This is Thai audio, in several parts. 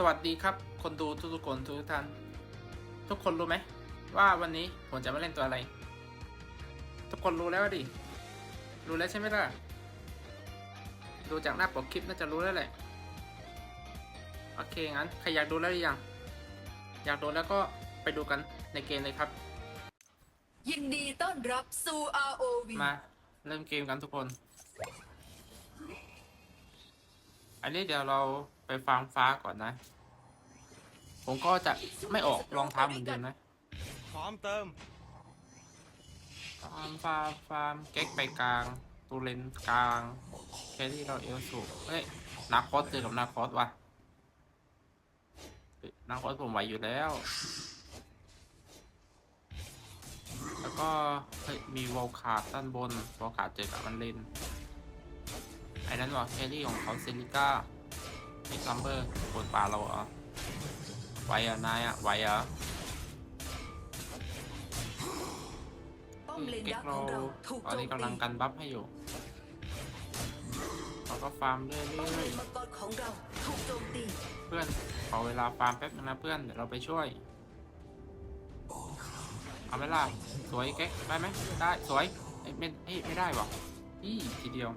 สวัสดีครับ คนดูทุกๆคนทุกท่าน ทุกคนรู้ไหม ว่าวันนี้ผมจะมาเล่นตัวอะไร ทุกคนรู้แล้วดิ รู้แล้วใช่ไหมล่ะ ดูจากหน้าปกคลิปน่าจะรู้แล้วแหละ โอเคงั้นใครอยากดูแล้วหรือยัง อยากดูแล้วก็ไปดูกันในเกมเลยครับ ยินดีต้อนรับสู่ ROV มาเริ่มเกมกันทุกคน อันนี้เดี๋ยวเราไปฟาร์มฟ้าก่อนนะ ผมก็จะไม่ออกรองเท้าเหมือนเดิมนะพร้อมเติมฟาร์มฟาร์มฟาร์มเก๊กไปกลางตูเลนกลาง แคที่เราเอลสูเฮ้ยนาคอสเจอกับนาคอสว่ะเฮ้ยนาคอสผมไหวอยู่แล้ว แล้วก็เฮ้ยมีวอลคาร์ดด้านบนวอลคาร์ดเจอกับมันเลน ไอ้นั้นวะแครี่ของเขาเซลิก้ามีซัมเบอร์ปวดป่าเราเหรอไหวเหรอะนายอะไหวเหรอป้อมเลนเก็ยักกษ์โรของเราถูกตอนโจนี้มกำลังตีกันบัฟให้อยู่เราก็ฟาร์มเรื่ป้อมอเลยนมังกรของเราถูกโจมตีๆเพื่อนขอเวลาฟาร์มแป๊บนึงนะเพื่อนเดี๋ยวเราไปช่วยเอาไหมล่ะสวยเก๊กได้ไหมได้สวยเอ้ยไม่เอ้ยไม่ได้วะอีทีเดียว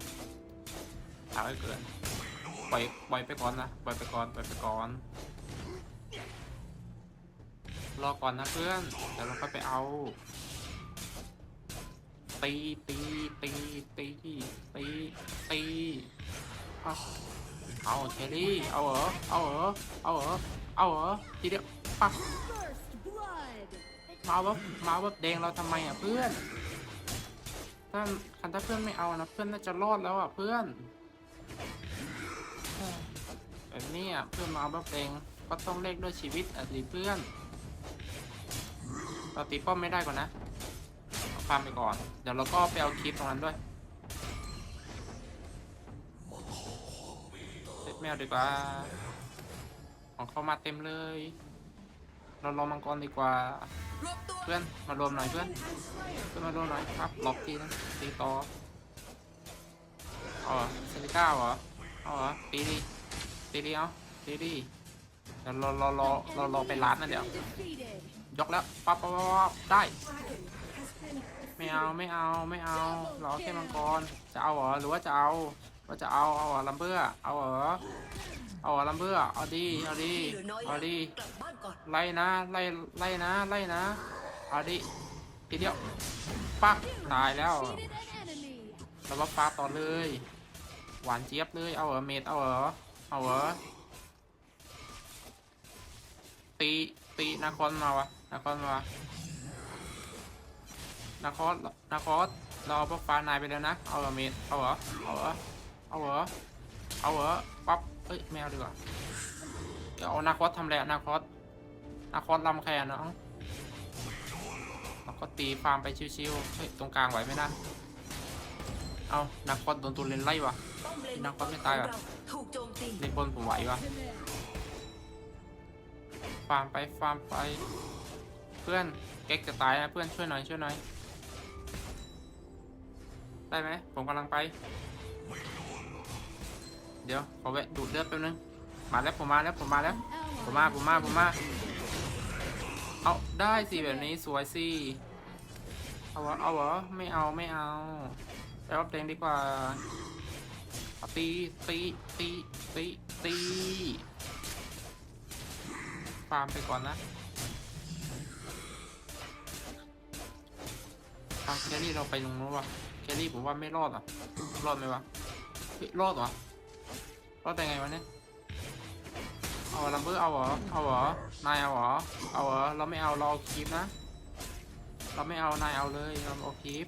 ถามไปเกินปล่อยปล่อยไปก่อนนะปล่อยไปก่อนปล่อยไปก่อนรอก่อนนะเพื่อนเดี๋ยวเราค่อยไปเอา ตีตีตีตีตีตีเอาเอาเคลลี่เอาเหรอเอาเหรอเอาเหรอเอาเหรอทีเดียวปักมาวับมาวับแดงเราทำไมอะเพื่อนถ้าคันถ้าเพื่อนไม่เอานะเพื่อนน่าจะรอดแล้วอะเพื่อน แบบนี้อะเพื่อนมาวับแดงก็ต้องเลกด้วยชีวิตอะสิเพื่อนเราตีป้อมไม่ได้ก่อนนะเอาฟาร์มไปก่อน เดี๋ยวเราก็ไปเอาคลิปตรงนั้นด้วยเซ็ตแมวดีกว่า ของเขามาเต็มเลย เรารอมังกรดีกว่า เพื่อนมารวมหน่อยเพื่อนเพื่อนมารวมหน่อยครับล็อกทีนะตีต่อ เอาเหรอเซนิก้าเหรอเอาเหรอตีดีตีดีเอาตีดีเดี๋ยวรอรอรอรอรอไปร้านนะเดี๋ยวยกแล้วปั๊บปั๊บปั๊บปั๊บได้ไม่เอาไม่เอาไม่เอาเราเอแค่มังกรจะเอาเหรอหรือว่าจะเอาว่าจะเอาเอาเหรอลัมเบอร์เอาเหรอเอาเหรอลัมเบอร์เอาดีเอาดีเอาดีไล่นะไล่ไล่นะไล่นะเอาดิทีเดียวปักตายแล้วเราว่าฟ้าต่อเลย หวานเจี๊ยบเลยเอาเหรอเมดเอาเหรอเอาเหรอตีตีนาคอนมาวะนาคอนมานาคอสนาคอสเราเอาพวกฟ้านายไปแล้วนะเอาเหรอเมดเอาเหรอเอาเหรอเอาเหรอเอาเหรอปั๊บเอ้ยไม่เอาดีกว่าเดี๋ยวเอานาคอสทำอะไรอะนาคอสนาคอสลำแคนเนาะเราก็ตีฟาร์มไปชิวๆเฮ้ยตรงกลางไหวไหมนะเอานาคอสโดนตัวเลนไล่วะ ป้อมเลนนัมักงกอลรไม่ตายหรอเราถูกโจมตีในบนผมไหววะฟาร์มไปฟาร์มไป เพื่อนเก๊กจะตายนะเพื่อนช่วยหน่อยช่วยหน่อย ได้ไหมผมกำลังไป เดี๋ยวขอแวะดูดเลือดแป๊บนึงมาแล้วผมมาแล้วผมมาแล้วผมมาผมมาผมมาเอาได้สิแบบนี้สวยสิเอาวะเอาวะไม่เอาไม่เอาไปรับแดงดีกว่า ตีตีตีตีตีฟาร์มไปก่อนนะฟาร์มแครี่เราไปตรงนู้นวะแครี่ผมว่าไม่รอดอะ รอดไหมวะรอดเหรอรอดได้ไงวะเนี่ยเอาลัมเบอร์เอาเหรอ เอาเหรอ นายเอาเหรอ เอาเหรอ เราไม่เอาเราเอาคลิปนะ เราไม่เอานายเอาเลยเราเอาคลิป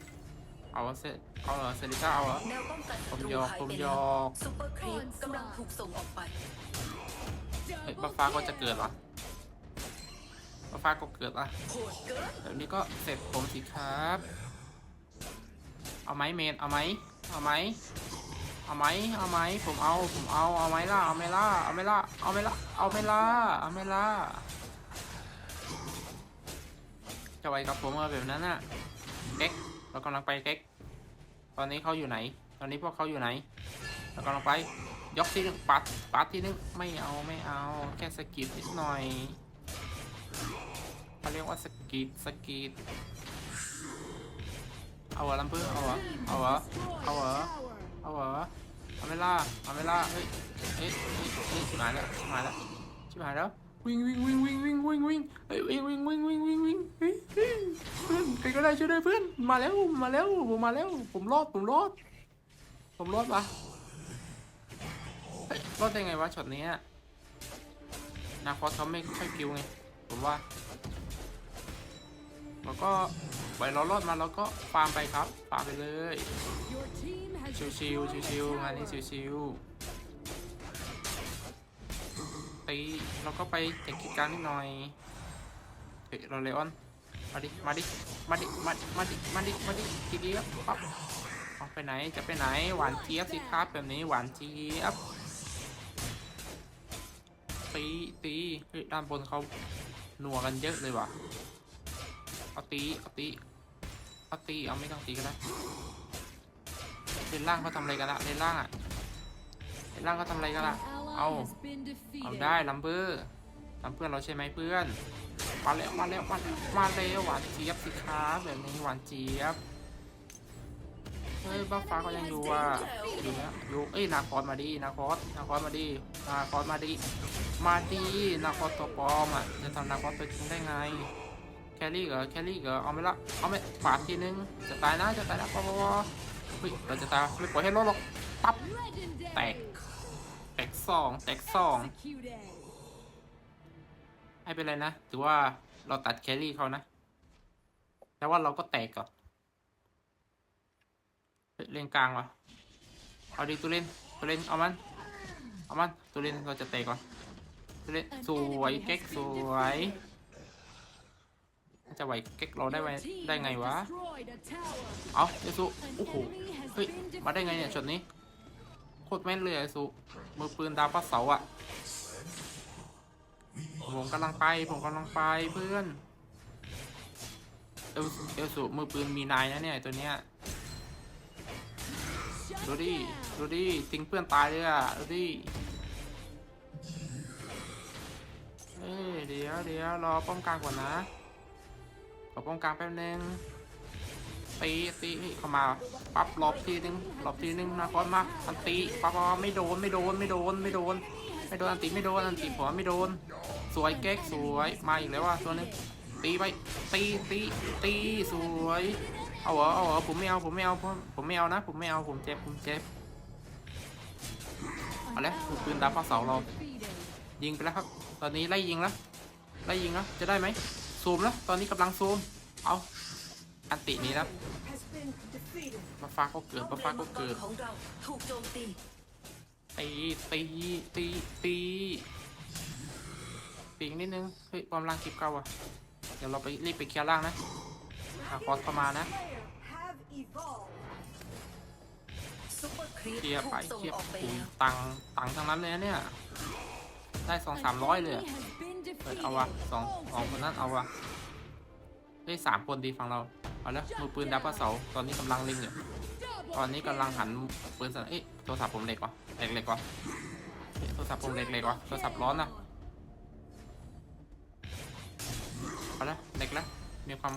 เอาเซเอาเหรอเซริก้าเอาเหรอแนวป้องกันผศัมตรูยอกหายผมไปยแล้วอกซูเปอร์ครีปกำลังถูกส่งออกไป เฮ้ยบัฟฟ้าก็จะเกิดเหรอบัฟฟ้าก็เกิดอะโหดเกินแบบนี้ก็เสร็จผมสิครับ เอาไหมเมดเอาไหมเอาไหมเอาไหมเอาไหมผมเอาผมเอาเอาไหมล่ะเอาไหมล่ะเอาไหมล่ะเอาไหมล่ะเอาไหมล่ะเอาไหมล่ะจะไว้กับผมเออแบบนั้นน่ะเก๊ก เรากำลังไปเก๊กตอนนี้เขาอยู่ไหน ตอนนี้พวกเขาอยู่ไหน เรากำลังไปยกที่หนึ่งปัดปัดที่หนึ่งไม่เอาไม่เอาแค่สกิดนิดหน่อยเขาเรียกว่าสกิดสกิดเอาเหรอลำเพื่อเอาเหรอเอาเหรอเอาเหรอเอาเหรอเอาไม่ล่าเอาไม่ล่าเฮ้ยเฮ้ยเฮ้ยเฮ้ยชิบหายแล้วชิบหายแล้วชิบหายแล้ว วิ่งวิ่งวิ่งวิ่งวิ่งวิ่งวิ่งเฮ้ยวิ่งวิ่งวิ่งวิ่งวิ่งวิ่งเฮ้ยเฮ้ยเพื่อนใครก็ได้ช่วยด้วยเพื่อนมาแล้วมาแล้วผมมาแล้ว ผมรอดผมรอดผมรอดปะเฮ้ยรอดได้ไงวะช็อตนี้อะนาคอสเขาไม่ค่อยพิวไงผมว่าแล้วก็ไว้เรารอดมาเราก็ฟาร์มไปครับฟาร์มไปเลยชิวชิวชิวชิวๆงานนี้ชิวชิวๆ ตีเราก็ไปแจกกิจการนิดหน่อยเฮ้ยเราเลออนมาดิมาดิมาดิมาดิมาดิมาดิมาดิทีเดียวปั๊บเอาไปไหนจะไปไหนหวานเจี๊ยบสิครับแบบนี้หวานเจี๊ยบตีตีเฮ้ยด้านบนเขาหนัวกันเยอะเลยว่ะเอาตีเอาตีเอาตีเอาไม่ต้องตีก็ได้เลนล่างเขาทำอะไรกันละเลนล่างอะเลนล่างเขาทำอะไรกันละ เอา เอาได้ลัมเบอร์ทำเพื่อนเราใช่ไหมเพื่อน มาแล้วมาแล้วมาแล้วมาแล้วหวานเจี๊ยบสิครับแบบนี้หวานเจี๊ยบ เฮ้ยบ้าฟ้าก็ยังอยู่ว่ะอยู่นะอยู่เอ้ยนาคอสมาดินาคอสนาคอสมาดินาคอสมาดิมาดินาคอสตัวปลอมอะจะทำนาคอสตัวจริงได้ไงแครี่เหรอแครี่เหรอเอาไม่ละเอาไม่ปาดทีนึงจะตายนะจะตายนะปะปะปะเฮ้ยเราจะตายไม่ปล่อยให้รอดหรอกปั๊บแตกแตก สองแตกสองให้เป็นไรนะ ถือว่าเราตัดแครี่เขานะ แต่ว่าเราก็แตกก่อนเฮ้ยเลนกลางวะเอาดิตัวเล่นตัวเล่นเอามันเอามันตัวเล่นเราจะเตะก่อนตัวเล่นสวยเก๊กสวยจะไหวเก๊กเราได้ไหมได้ไงวะ เอาเยสุโอ้โห เฮ้ย มาได้ไงเนี่ยช็อตนี้ คตรแม่นเลยไอสุมือปืนดาวพระเสาอะผมกำลังไป ผมกำลังไปเพื่อนเอลเอลสุมือปืนมีนายนะเนี่ยตัวเนี้ยดูดิดูดิทิ้งเพื่อนตายเลยอะดูดิเอ้ยเดี๋ยวเดี๋ยวรอป้อมกลางก่อนนะขอป้อมกลางแป๊บนึง ตีตีเข้ามาปั๊บหลบทีนึงหลบทีนึงนะก้อนมาอันตีปั๊บปั๊บไม่โดนไม่โดนไม่โดนไม่โดนไม่โดนอันตีไม่โดนอันตีผมไม่โดน สวยเก๊กสวยมาอีกแล้วว่ะตัวนึงตีไปตีตีตีสวยเอาเหรอเอาเหรอผมไม่เอาผมไม่เอาผมผมไม่เอานะ ผมไม่เอาผมเจ็บผมเจ็บเอาแล้วถูกปืนดาวฟ้าเสาเรายิงไปแล้วครับ ตอนนี้ไล่ยิงแล้วไล่ยิงแล้วจะได้ไหมซูมแล้วตอนนี้กำลังซูมเอาอันตินี้แล้ว มาฟ้าก็เกิดมาฟ้าก็เกิดของเราถูกโจมตีตีตีตีตีตีอีกนิดนึงเฮ้ยความล่างคลิปเก่าอะเดี๋ยวเราไปรีบไปเคลียร์ล่างนะหาคอสเข้ามานะเคลียร์ไปเคลียร์ปโอ้ยตังตังทั้งนั้นเลยเนี่ยได้สองสามร้อยเลยเฮ้ยเอาวะสองสองคนนั้นเอาวะ เฮ้สามคนดีฝั่งเราเอาล้วมือปืนดับเบิลเสาตอนนี้กำลังเล็งอยู่ตอนนี้กำลังหันปืนใส่เอ๊ะโทรศัพท์ผมเล็กวะเล็กเล็กวะโทรศัพท์ผมเล็กเล็กวะโทรศัพท์ร้อนนะเอาละเล็กแล้วมีความ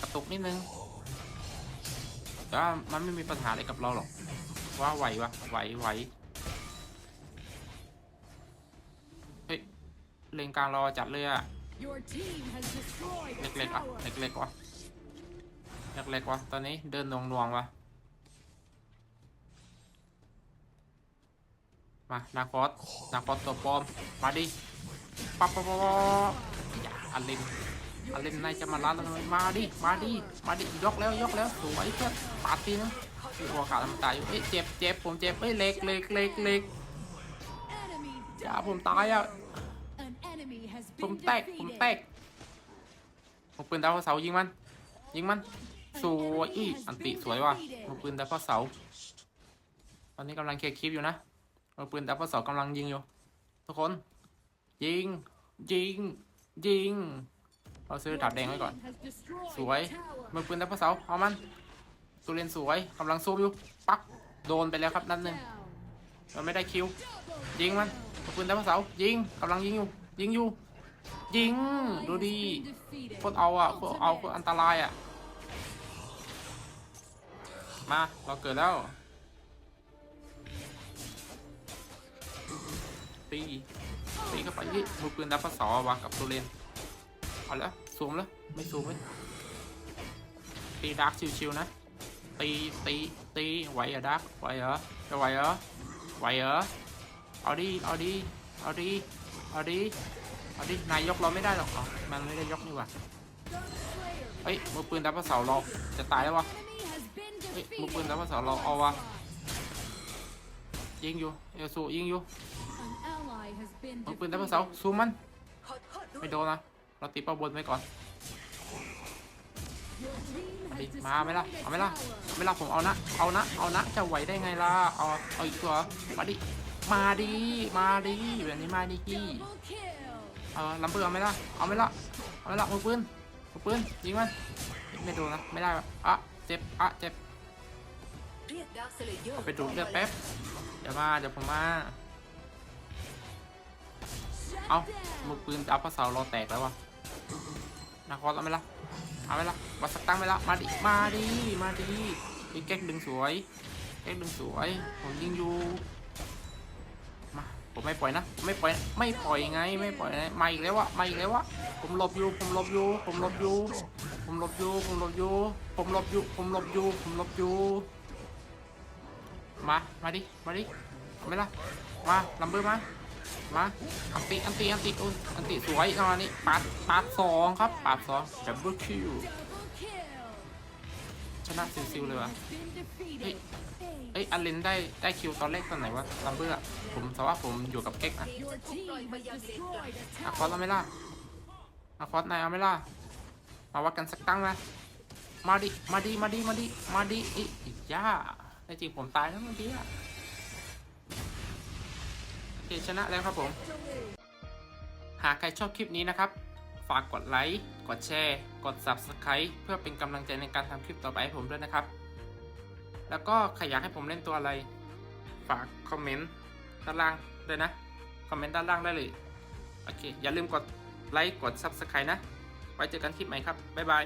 กระตุกนิดนึงแต่ว่ามันไม่มีปัญหาอะไรกับเราหรอกว่าไหววะไหวไหวเฮ้ยเลนกลางราจัดเลยอะ เล็กๆอะเล็กๆวะเล็กๆวะตอนนี้เดินนวงนวงๆวะมานาคอสนาคอสตัวปลอม มาดิปั๊บปั๊บปั๊บปั๊บอย่าอันลินอันลินนายจะมาล้านแล้วทำไมมาดิ มาดิ มาดิ ยกแล้ว ยกแล้ว สวยเพื่อนปาดทีนึงหัวขาดมันตายอยู่เอ้ยเจ็บเจ็บผมเจ็บเอ้ยเล็กเล็กเล็กเล็กอย่าผมตายอะ ผมแตก ผมแตกผมปืนดาวเสายิงมัน ยิงมัน สวยอีอันติสวยว่ะมือปืนดาวเสา ตอนนี้กำลังเคลียร์คลิปอยู่นะมือปืนดาวเสากำลังยิงอยู่ ทุกคน ยิง ยิง ยิง เราซื้อดาบแดงไว้ก่อน สวยมือปืนดาวเสา เอามันตูเรนสวยกำลังซูมอยู่ ปักโดนไปแล้วครับนัดหนึ่งมันไม่ได้คิว ยิงมันปืนดโนเสา ยิงกำลังยิงอยู่ ยิงอยู่ ยิง ดูดีโคตรเอาอะโคตรเอาโคตรอันตรายอะ มา เราเกิดแล้วตีตีเข้าไปยี่มือปืนดับพศวางกับตัวเลนเอาล้วซูมแล้วไม่ซูมเลยตีดาร์กชิวๆนะตีตีตีไหวเหรอดาร์กไหวเหรอจะไหวเหรอไหวเหรอเอาดิเอาดิเอาดิเอาดิ เอาดินายยกเราไม่ได้หรอกอ๋อมันไม่ได้ยกนี่หว่าเฮ้ยมือปืนดับพศเราจะตายแล้ววะเฮ้ยมือปืนดับพศเราเอาวะยิงอยู่เอลสูยิงอยู่มือปืนดับพศซูมันไม่โดนนะเราตีเป้าบนไว้ก่อนมาไหมล่ะเอาไหมล่ะเอาไหมล่ะผมเอานะเอานะเอานะจะไหวได้ไงล่ะเอาเอาอีกตัวมาดิมาดิมาดิแบบนี้มาดิคี้ เออลำเบอร์เอาไหมล่ะเอาไหมล่ะเอาไหมล่ะมือปืนมือปืนยิงมันไม่โดนนะไม่ได้วะอะเจ็บอะเจ็บเอาไปดูดเลือดแป๊บเดี๋ยวมาเดี๋ยวผมมาเอามือปืนอัพพระเสาเราแตกแล้ววะนาคอสเอาไหมล่ะเอาไหมล่ะวัดสักตั้งไหมล่ะมาดิมาดิมาดิไอ้แก๊กดึงสวยแก๊กดึงสวยผมยิงอยู่ ผมไม่ปล่อยนะ ไม่ปล่อย ไม่ปล่อยไง ไม่ปล่อยไงมาอีกแล้ววะมาอีกแล้ววะผมหลบอยู่ ผมหลบอยู่ ผมหลบอยู่ ผมหลบอยู่ ผมหลบอยู่ ผมหลบอยู่ ผมหลบอยู่ ผมหลบอยู่ มา มาดิ มาดิไหมล่ะมาลัมเบอร์มา มาอันติ อันติ อันติอุ้ยอันติสวยจังหวะนี้ปาดปาดสองครับปาดสองดับเบิลคิว ชนะซิวๆเลยว่ะเฮ้ยเอ้ยอันเลนได้ได้คิวตอนแรกตอนไหนวะลัมเบอร์อะผมแต่ว่าผมอยู่กับเก๊กอะทีมจะถูกปล่อยไปยังเลนกลางอาคอสเอาไหมล่ะอาคอสนายเอาไหมล่ะมาวัดกันสักตั้งไหมมาดิ มาดิ มาดิ มาดิ มาดิอีอีย่าในจริงผมตายแล้วเมื่อกี้อะโอเคชนะแล้วครับผม หากใครชอบคลิปนี้นะครับ ฝากกดไลค์ กดแชร์ กด Subscribe เพื่อเป็นกำลังใจในการทำคลิปต่อไปให้ผมด้วยนะครับ แล้วก็ใครอยากให้ผมเล่นตัวอะไร ฝากคอมเมนต์ด้านล่างด้วยนะ คอมเมนต์ด้านล่างได้เลย โอเค อย่าลืมกดไลค์ กด Subscribe นะ ไว้เจอกันคลิปใหม่ครับ บ๊ายบาย